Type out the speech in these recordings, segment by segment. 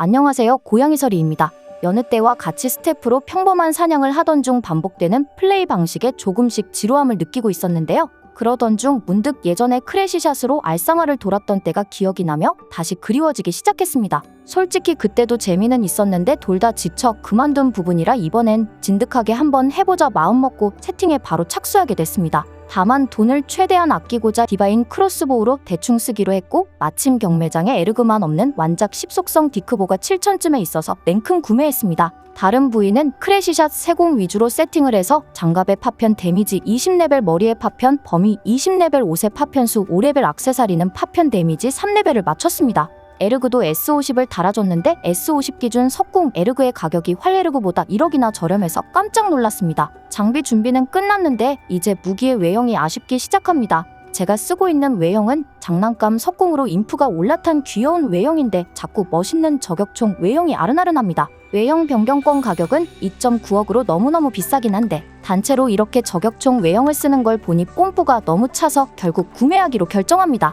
안녕하세요. 고양이설이입니다. 여느 때와 같이 스태프로 평범한 사냥을 하던 중 반복되는 플레이 방식에 조금씩 지루함을 느끼고 있었는데요. 그러던 중 문득 예전에 크래시샷으로 알상아를 돌았던 때가 기억이 나며 다시 그리워지기 시작했습니다. 솔직히 그때도 재미는 있었는데 돌다 지쳐 그만둔 부분이라 이번엔 진득하게 한번 해보자 마음먹고 채팅에 바로 착수하게 됐습니다. 다만 돈을 최대한 아끼고자 디바인 크로스보우로 대충 쓰기로 했고 마침 경매장에 에르그만 없는 완작 10속성 디크보가 7천쯤에 있어서 랭큼 구매했습니다. 다른 부위는 크래시샷 세공 위주로 세팅을 해서 장갑의 파편 데미지 20레벨 머리의 파편 범위 20레벨 옷의 파편수 5레벨 악세사리는 파편 데미지 3레벨을 맞췄습니다. 에르그도 S50을 달아줬는데 S50 기준 석궁 에르그의 가격이 활 에르그보다 1억이나 저렴해서 깜짝 놀랐습니다. 장비 준비는 끝났는데 이제 무기의 외형이 아쉽기 시작합니다. 제가 쓰고 있는 외형은 장난감 석궁으로 인프가 올라탄 귀여운 외형인데 자꾸 멋있는 저격총 외형이 아른아른합니다. 외형 변경권 가격은 2.9억으로 너무너무 비싸긴 한데 단체로 이렇게 저격총 외형을 쓰는 걸 보니 뽐뿌가 너무 차서 결국 구매하기로 결정합니다.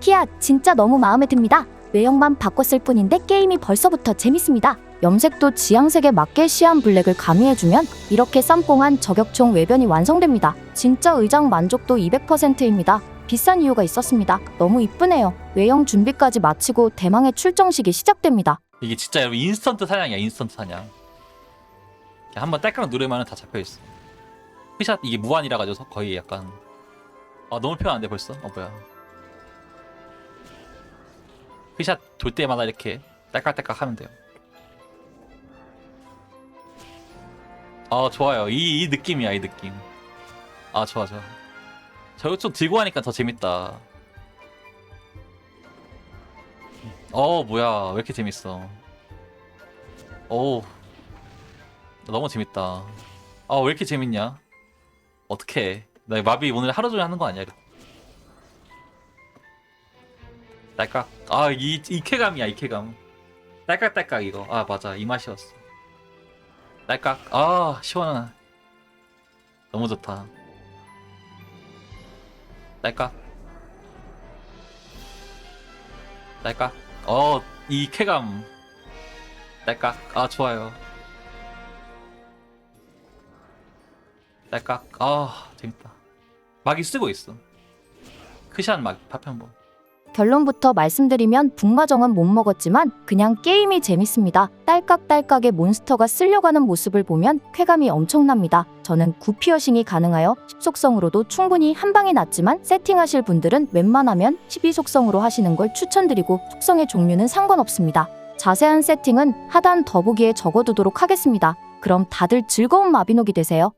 키아 진짜 너무 마음에 듭니다. 외형만 바꿨을 뿐인데 게임이 벌써부터 재밌습니다. 염색도 지향색에 맞게 시안 블랙을 가미해주면 이렇게 쌈뽕한 저격총 외변이 완성됩니다. 진짜 의장 만족도 200%입니다. 비싼 이유가 있었습니다. 너무 이쁘네요. 외형 준비까지 마치고 대망의 출정식이 시작됩니다. 이게 진짜 여러분 인스턴트 사냥이야 인스턴트 사냥 한번 딸깍 누르면 다 잡혀있어 피샷 이게 무한이라 가지고 거의 약간 아 너무 표현 안돼 벌써 어 뭐야 피샷 돌 때마다 이렇게 딸깍딸깍 하면 돼요. 아 좋아요. 이, 이 느낌이야 이 느낌. 아 좋아 좋아. 저거 좀 들고 하니까 더 재밌다. 어 뭐야. 왜 이렇게 재밌어? 오 너무 재밌다. 아왜 이렇게 재밌냐? 어떡해. 나 마비 오늘 하루 종일 하는 거 아니야 딸깍 아 이 이 쾌감이야 이 쾌감 딸깍딸깍 이거 아 맞아 이 맛이었어 딸깍 아 시원한 너무 좋다 딸깍 딸깍 어, 이 쾌감. 딸깍. 아, 좋아요. 딸깍. 아, 재밌다. 막이 쓰고 있어. 크샷 막 파편본. 결론부터 말씀드리면 북마정은 못 먹었지만 그냥 게임이 재밌습니다. 딸깍딸깍의 몬스터가 쓸려가는 모습을 보면 쾌감이 엄청납니다. 저는 구피어싱이 가능하여 10속성으로도 충분히 한 방이 났지만 세팅하실 분들은 웬만하면 12속성으로 하시는 걸 추천드리고 속성의 종류는 상관없습니다. 자세한 세팅은 하단 더보기에 적어두도록 하겠습니다. 그럼 다들 즐거운 마비노기 되세요.